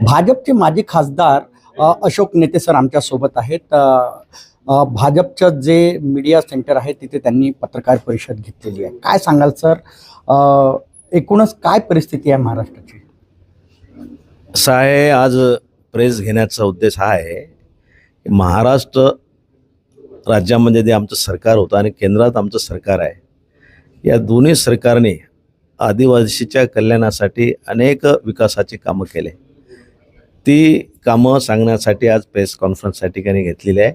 भाजपचे माजी खासदार अशोक नेते सर आमच्यासोबत आहेत. भाजपचं जे मीडिया सेंटर आहे तिथे त्यांनी पत्रकार परिषद घेतलेली आहे. काय सांगाल सर? एकूणच काय परिस्थिती आहे महाराष्ट्राची? साय आहे आज प्रेस घेण्याचा उद्देश हा आहे की महाराष्ट्र राज्यामध्ये जे आमचं सरकार होतं आणि केंद्रात आमचं सरकार आहे या दोन्ही सरकारने आदिवासीच्या कल्याणासाठी अनेक विकासाचे कामं केले. ती कामं सांगण्यासाठी आज प्रेस कॉन्फरन्स या ठिकाणी घेतलेली आहे.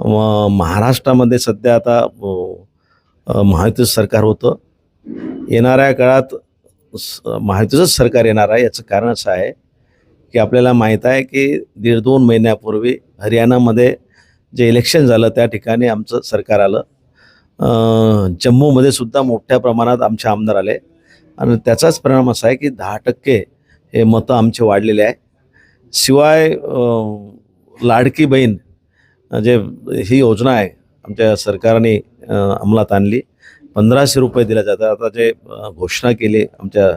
म- महाराष्ट्रामध्ये सध्या आता महायुतीचं सरकार होतं. येणाऱ्या काळात स- महायुतीचंच सरकार येणार आहे याचं कारण असं आहे की आपल्याला माहीत आहे की दीड दोन महिन्यापूर्वी हरियाणामध्ये जे इलेक्शन झालं त्या ठिकाणी आमचं सरकार आलं. जम्मूमध्ये सुद्धा मोठ्या प्रमाणात आमचे आमदार आले. आणि त्याचाच परिणाम असा आहे की दहा टक्के हे मतं आमचे वाढलेले आहे. शिवाय लाडकी बहीण जे ही योजना आहे आमच्या सरकारने अंमलात आणली. पंधराशे रुपये दिले जातात. आता जे घोषणा केली आमच्या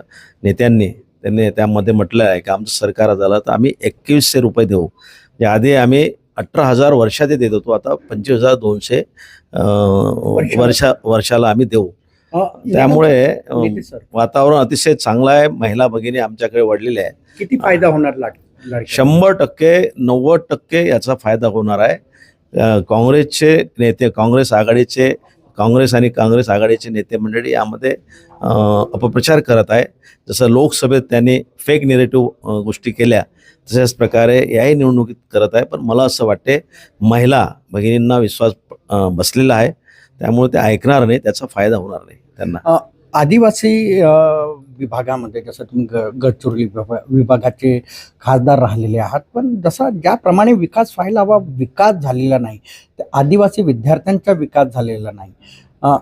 नेत्यांनी त्यांनी त्यामध्ये म्हटलं आहे की आमचं सरकार झालं तर आम्ही एकवीसशे रुपये देऊ. म्हणजे आधी आम्ही अठरा हजार वर्षात देत होतो. आता पंचवीस हजार दोनशे. वर्षा वर्षाला आम्ही देऊ. त्यामुळे वातावरण अतिशय चांगलं आहे. महिला भगिनी आमच्याकडे वडलेले आहे किती फायदा होणार लाडक्या? शंभर टक्के नव्वद टक्के याचा फायदा होणार आहे. काँग्रेसचे नेते काँग्रेस आघाडीचे काँग्रेस आणि काँग्रेस आघाडीचे नेते मंडळी यामध्ये अपप्रचार करत आहे. जसं लोकसभेत त्यांनी फेक निगेटिव्ह गोष्टी केल्या तशाच प्रकारे याही निवडणुकीत करत आहे. पण मला असं वाटते महिला भगिनींना विश्वास बसलेला आहे. त्यामुळे ते ऐकणार नाही त्याचा फायदा होणार नाही त्यांना. आदिवासी विभागामध्ये जसं तुम्ही ग गडचिरोली विभा- विभागाचे खासदार राहिलेले आहात पण जसा ज्याप्रमाणे विकास व्हायला हवा विकास झालेला नाही तर आदिवासी विद्यार्थ्यांचा विकास झालेला नाही.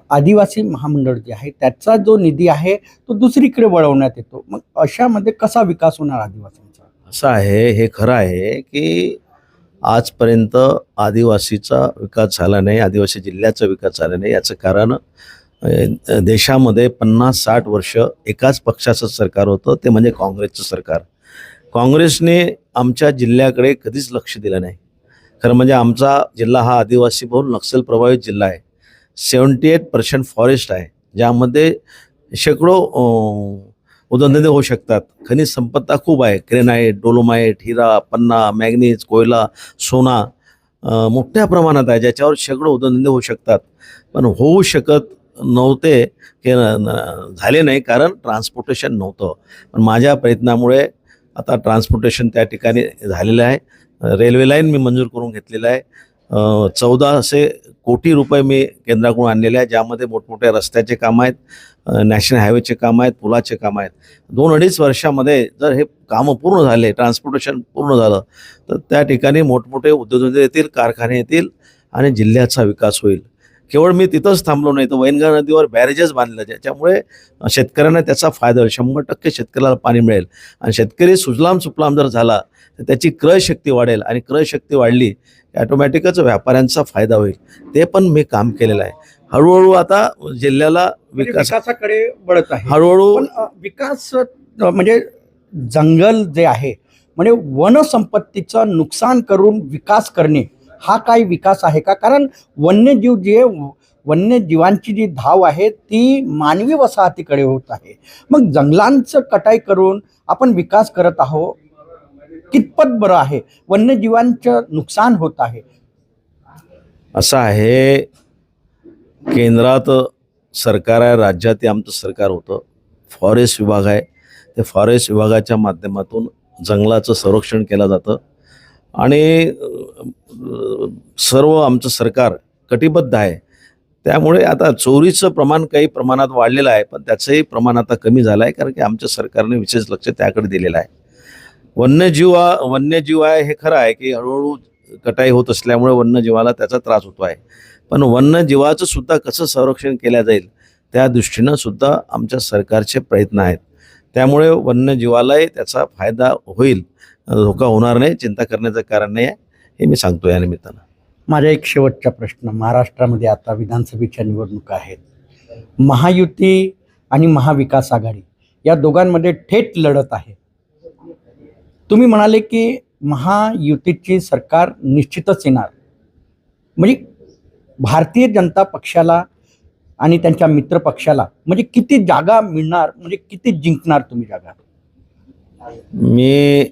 आदिवासी महामंडळ जे आहे त्याचा जो निधी आहे तो दुसरीकडे वळवण्यात येतो. मग अशामध्ये कसा विकास होणार आदिवासींचा? असं आहे हे खरं आहे की आजपर्यंत आदिवासीचा विकास झाला नाही आदिवासी जिल्ह्याचा विकास झाला नाही याचं कारण देशामध्ये पन्नास साठ वर्ष एकाच पक्षाचं सरकार होतं ते म्हणजे काँग्रेसचं सरकार. काँग्रेसने आमच्या जिल्ह्याकडे कधीच लक्ष दिलं नाही. खरं म्हणजे आमचा जिल्हा हा आदिवासी बहुल नक्षल प्रभावित जिल्हा आहे. सेवन्टी एट पर्सेंट फॉरेस्ट आहे ज्यामध्ये शेकडो अ, उदरनिर्वाह होऊ शकतात. खनिज संपत्ता खूप आहे ग्रेनाईट डोलोमाईट हिरा पन्ना मॅग्नीज कोयला सोना मोठ्या प्रमाणात आहे ज्याच्यावर शेकडो उदरनिर्वाह होऊ शकतात. पण होऊ शकत नव्हते की न- झाले नाही कारण ट्रान्सपोर्टेशन नव्हतं. पण माझ्या प्रयत्नामुळे आता ट्रान्सपोर्टेशन त्या ठिकाणी झालेलं आहे. रेल्वे लाईन मी मंजूर करून घेतलेलं आहे. चौदा चौदाशे कोटी रुपये मी केंद्राकडून आणलेले आहे ज्यामध्ये मोठमोठ्या रस्त्याचे काम आहेत नॅशनल हायवेचे काम आहेत पुलाचे काम आहेत. दोन अडीच वर्षामध्ये जर हे कामं पूर्ण झाले ट्रान्सपोर्टेशन पूर्ण झालं तर त्या ठिकाणी मोठमोठे उद्योगधंदे येतील कारखाने येतील आणि जिल्ह्याचा विकास होईल. केवळ मी तिथंच थांबलो नाही. तर वैनगा नदीवर बॅरेजेस बांधलं ज्याच्यामुळे शेतकऱ्यांना त्याचा फायदा होईल. शंभर टक्के शेतकऱ्याला पाणी मिळेल. आणि शेतकरी सुजलाम सुफलाम जर झाला तर त्याची क्रय शक्ती वाढेल. आणि क्रय शक्ती वाढली की ऑटोमॅटिकच व्यापाऱ्यांचा फायदा होईल. ते पण मी काम केलेलं आहे. हळूहळू आता जिल्ह्याला म्हणजे विकास विकासाकडे वळत आहे. हळूहळू विकास म्हणजे जंगल जे आहे म्हणजे वनसंपत्तीचं नुकसान करून विकास करणे हा काही विकास आहे का? कारण वन्यजीव जे वन्यजीवांची जी धाव आहे ती मानवी वसाहतीकडे होत आहे. मग जंगलांचं कटाई करून आपण विकास करत आहो कितपत बरं आहे? वन्यजीवांचं नुकसान होत आहे. असं आहे केंद्रात सरकार आहे राज्यात आमचं सरकार होतं. फॉरेस्ट विभाग आहे. ते फॉरेस्ट विभागाच्या माध्यमातून जंगलाचं संरक्षण केलं जातं. आणि सर्व आमचं सरकार कटिबद्ध आहे. त्यामुळे आता चोरीचं प्रमाण काही प्रमाणात वाढलेलं आहे पण त्याचंही प्रमाण आता कमी झालं आहे कारण की आमच्या सरकारने विशेष लक्ष त्याकडे दिलेलं आहे. वन्यजीव वन्यजीव आहे हे खरं आहे की हळूहळू कटाई होत असल्यामुळे वन्यजीवाला त्याचा त्रास होतो आहे. पण वन्यजीवाचं सुद्धा कसं संरक्षण केलं जाईल त्या दृष्टीनं सुद्धा आमच्या सरकारचे प्रयत्न आहेत. त्यामुळे वन्यजीवालाही त्याचा फायदा होईल. धोका होणार नाही चिंता करण्याचं कारण नाही आहे हे मी सांगतो या निमित्तानं. माझा एक शेवटचा प्रश्न महाराष्ट्रामध्ये आता विधानसभेच्या निवडणुका आहेत. महायुती आणि महाविकास आघाडी या दोघांमध्ये थेट लढत आहे. तुम्ही म्हणाले की महायुतीची सरकार निश्चितच येणार. म्हणजे भारतीय जनता पक्षाला आणि त्यांच्या मित्र पक्षाला म्हणजे किती जागा मिळणार म्हणजे किती जिंकणार तुम्ही जागा? मी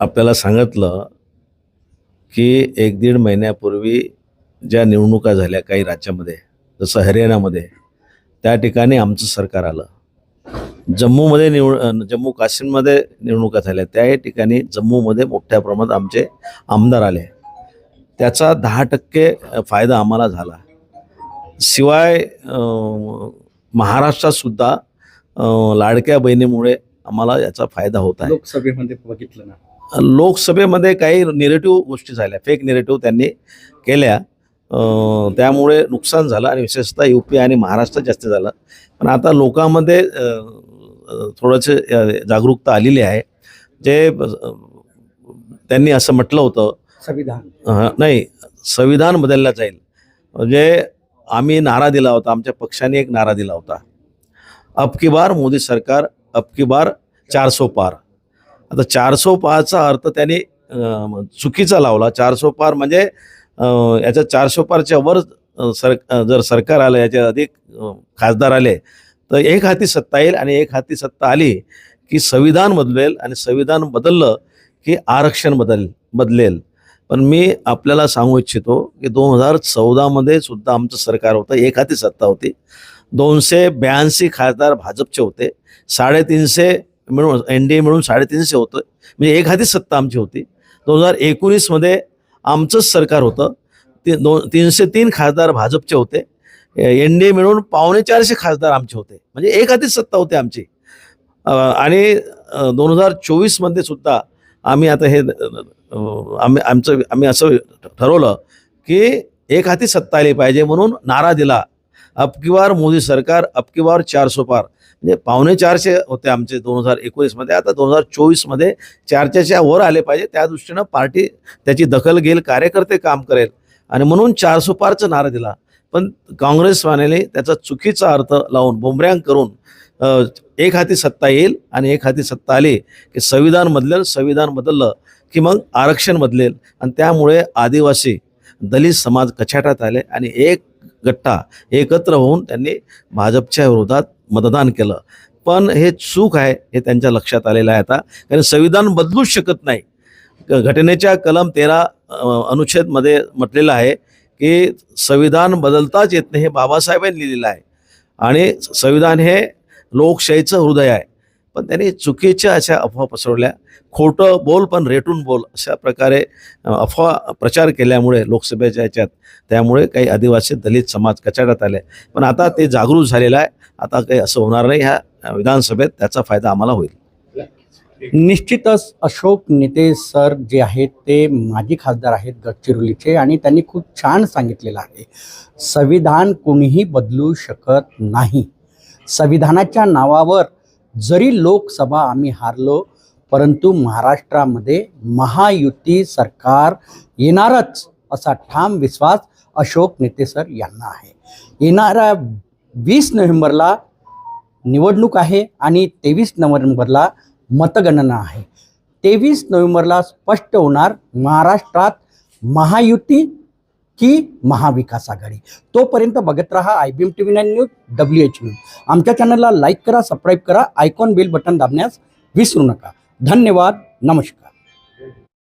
आपल्याला सांगितलं की एक दीड महिन्यापूर्वी ज्या निवडणुका झाल्या काही राज्यामध्ये जसं हरियाणामध्ये त्या ठिकाणी आमचं सरकार आलं. जम्मूमध्ये निवड जम्मू काश्मीरमध्ये निवडणुका झाल्या. त्या ठिकाणी जम्मूमध्ये मोठ्या प्रमाणात आमचे आमदार आले. त्याचा दहा टक्के फायदा आम्हाला झाला. शिवाय महाराष्ट्रातसुद्धा महाराष्ट्रात सुद्धा लाडक्या बहिणीमुळे आम्हाला याचा फायदा होत आहे. लोकसभेमध्ये बघितलं ना. लोकसभेमध्ये काही निरेटिव्ह गोष्टी झाल्या. फेक निरेटिव्ह त्यांनी केल्या. त्यामुळे नुकसान झालं आणि विशेषतः यू पी आणि महाराष्ट्रात जास्त झालं. पण आता लोकांमध्ये थोडंसं जागरूकता आलेली आहे. जे त्यांनी असं म्हटलं होतं. संविधान. नाही संविधान बदललं जाईल. म्हणजे आम्ही नारा दिला होता. आमच्या पक्षाने एक नारा दिला होता. अब की बार मोदी सरकार अब की बार चारसो पार. आता चारसो पारचा अर्थ त्याने चुकीचा लावला. चारसो पार म्हणजे याच्या चारसो पारच्या वर सर जर सरकार आलं याच्या अधिक खासदार आले तर एक हाती सत्ता येईल आणि एक हाती सत्ता आली की संविधान बदलेल आणि संविधान बदललं की आरक्षण बदल बदलेल. पण मी आपल्याला सांगू इच्छितो की दोन हजार चौदामध्ये सुद्धा आमचं सरकार होतं एक हाती सत्ता होती. दोनशे ब्याऐंशी खासदार भाजपचे होते. साडेतीनशे मिळून एन डी ए मिळून साडेतीनशे होतं. म्हणजे एक हाती सत्ता आमची होती. दोन हजार एकोणीसमध्ये आमचंच सरकार होतं. ते दोन तीनशे तीन खासदार भाजपचे होते. एन डी ए मिळून पावणे चारशे खासदार आमचे होते. म्हणजे एक हातीच सत्ता होती आमची. आणि दोन हजार चोवीसमध्ये सुद्धा आम्ही आता हे आम्ही आमचं आम्ही असं ठरवलं की एक हाती सत्ता आली पाहिजे म्हणून नारा दिला. अबकीवार बार मोदी सरकार अबकीवार चार बार पार. म्हणजे पावणे चारशे होते आमचे दोन हजार एकोणीसमध्ये. आता दोन हजार चोवीसमध्ये चारशेच्या वर आले पाहिजे. त्या दृष्टीनं पार्टी त्याची दखल घेईल कार्यकर्ते काम करेल. आणि म्हणून चारसो पारचा नारा दिला. पण काँग्रेसवाल्याने त्याचा चुकीचा अर्थ लावून बोंबऱ्यांग करून एक हाती सत्ता येईल आणि एक हाती सत्ता आली की संविधान बदलेल संविधान बदललं की मग आरक्षण बदलेल. आणि त्यामुळे आदिवासी दलित समाज कछाटात आले आणि एक गट्टा एकत्र होऊन त्यांनी भाजपच्या विरोधात मतदान केलं. पण हे चूक आहे हे त्यांच्या लक्षात आलेलं आहे आता. कारण संविधान बदलूच शकत नाही. घटनेच्या कलम तेरा अनुच्छेदमध्ये म्हटलेलं आहे की संविधान बदलताच येत नाही हे बाबासाहेबांनी लिहिलेलं आहे. आणि संविधान हे लोकशाहीचं हृदय आहे. पण त्यांनी चुकीच्या अशा अफवा पसरवल्या. खोटं बोल पण रेटून बोल अशा प्रकारे अफवा प्रचार केल्यामुळे लोकसभेच्या याच्यात त्यामुळे काही आदिवासी दलित समाज कचाट्यात आले. पण आता ते जागृत झालेलं आहे. आता काही असं होणार नाही. ह्या विधानसभेत त्याचा फायदा आम्हाला होईल. निश्चितच अशोक नेते सर जे आहेत ते माजी खासदार आहेत गडचिरोलीचे आणि त्यांनी खूप छान सांगितलेलं आहे. संविधान कोणीही बदलू शकत नाही. संविधानाच्या नावावर जरी लोकसभा आम्ही हारलो परंतु महाराष्ट्रामध्ये महायुती सरकार येणारच असा ठाम विश्वास अशोक नेते सर यांना आहे. येणाऱ्या वीस नोव्हेंबरला निवडणूक आहे आणि तेवीस नोव्हेंबरला मतगणना आहे. तेवीस नोव्हेंबरला स्पष्ट होणार महाराष्ट्रात महायुती की महाविकास आघाडी. तोपर्यंत बघत राहा I B M T V nine news W H news. आमच्या चॅनलला लाईक करा सबस्क्राईब करा आयकॉन बेल बटन दाबण्यास विसरू नका. धन्यवाद नमस्कार.